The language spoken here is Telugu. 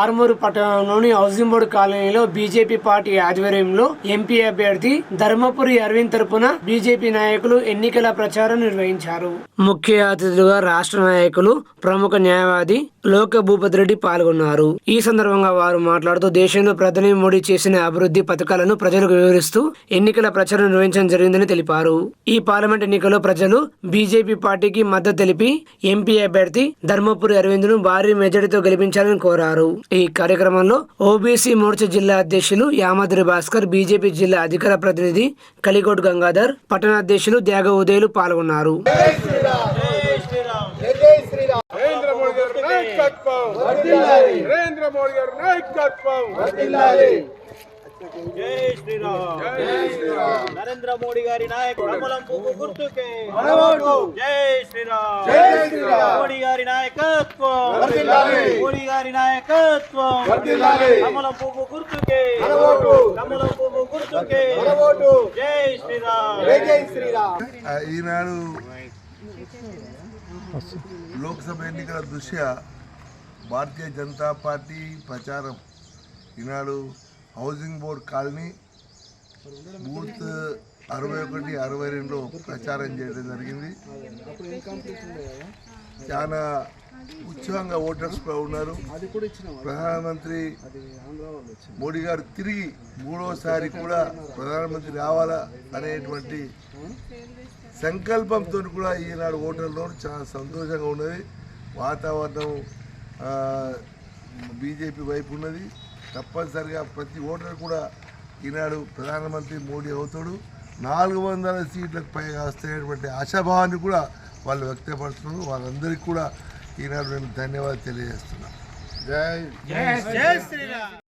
ఆర్మూరు పట్టణంలోని హౌసింగ్ కాలనీలో బీజేపీ పార్టీ ఆధ్వర్యంలో ఎంపీ అభ్యర్థి ధర్మపురి అరవింద్ తరపున బీజేపీ నాయకులు ఎన్నికల ప్రచారం నిర్వహించారు. ముఖ్య అతిథులుగా రాష్ట్ర నాయకులు ప్రముఖ న్యాయవాది లోక భూపతి రెడ్డి పాల్గొన్నారు. ఈ సందర్భంగా వారు మాట్లాడుతూ దేశంలో ప్రధాని మోడీ చేసిన అభివృద్ధి పథకాలను ప్రజలకు వివరిస్తూ ఎన్నికల ప్రచారం నిర్వహించడం జరిగిందని తెలిపారు. ఈ పార్లమెంట్ ఎన్నికల్లో ప్రజలు బీజేపీ పార్టీకి మద్దతు తెలిపి ఎంపీ అభ్యర్థి ధర్మపురి అరవింద్ను భారీ మెజారిటీతో గెలిపించాలని కోరారు. ఈ కార్యక్రమంలో ఓబీసీ మోర్చా జిల్లా అధ్యక్షులు యామాద్రి భాస్కర్ బీజేపీ జిల్లా అధికార ప్రతినిధి కలిగోడ్ గంగాధర్ పట్టణ అధ్యక్షులు త్యాగ ఉదయలు పాల్గొన్నారు. నరేంద్ర మోడీ నాయకత్వం జై శ్రీరామ్ జై శ్రీరామ్. నరేంద్ర మోడీ గారి నాయకత్వం గుర్తుకే. జై శ్రీరామ్. జై శ్రీరామ్. మోడీ గారి నాయకత్వం. మోడీ గారి నాయకత్వం. కమలం పువ్వు గుర్తుకే. కమలం పువ్వు గుర్తుకే. జై శ్రీరామ్. జై శ్రీరామ్. ఈనాడు లోక్సభ ఎన్నికల దృష్ట్యా భారతీయ జనతా పార్టీ ప్రచారం. Eenadu housing board colony booth అరవై ఒకటి అరవై రెండులో ప్రచారం చేయడం జరిగింది. చాలా ఉత్సాహంగా ఓటర్స్ కూడా ఉన్నారు. ప్రధానమంత్రి మోడీ గారు తిరిగి మూడోసారి కూడా ప్రధానమంత్రి రావాలా అనేటువంటి సంకల్పంతో కూడా ఈనాడు ఓటర్లో చాలా సంతోషంగా ఉన్నది. వాతావరణం బీజేపీ వైపు ఉన్నది. తప్పనిసరిగా ప్రతి ఓటర్ కూడా ఈనాడు ప్రధానమంత్రి మోడీ అవుతాడు. నాలుగు వందల సీట్లకు పైగా వస్తాయనేటువంటి ఆశాభావాన్ని కూడా వాళ్ళు వ్యక్తపరుస్తున్నారు. వాళ్ళందరికీ కూడా ఈనాడు నేను ధన్యవాదాలు తెలియజేస్తున్నాను జై జై శ్రీరామ్.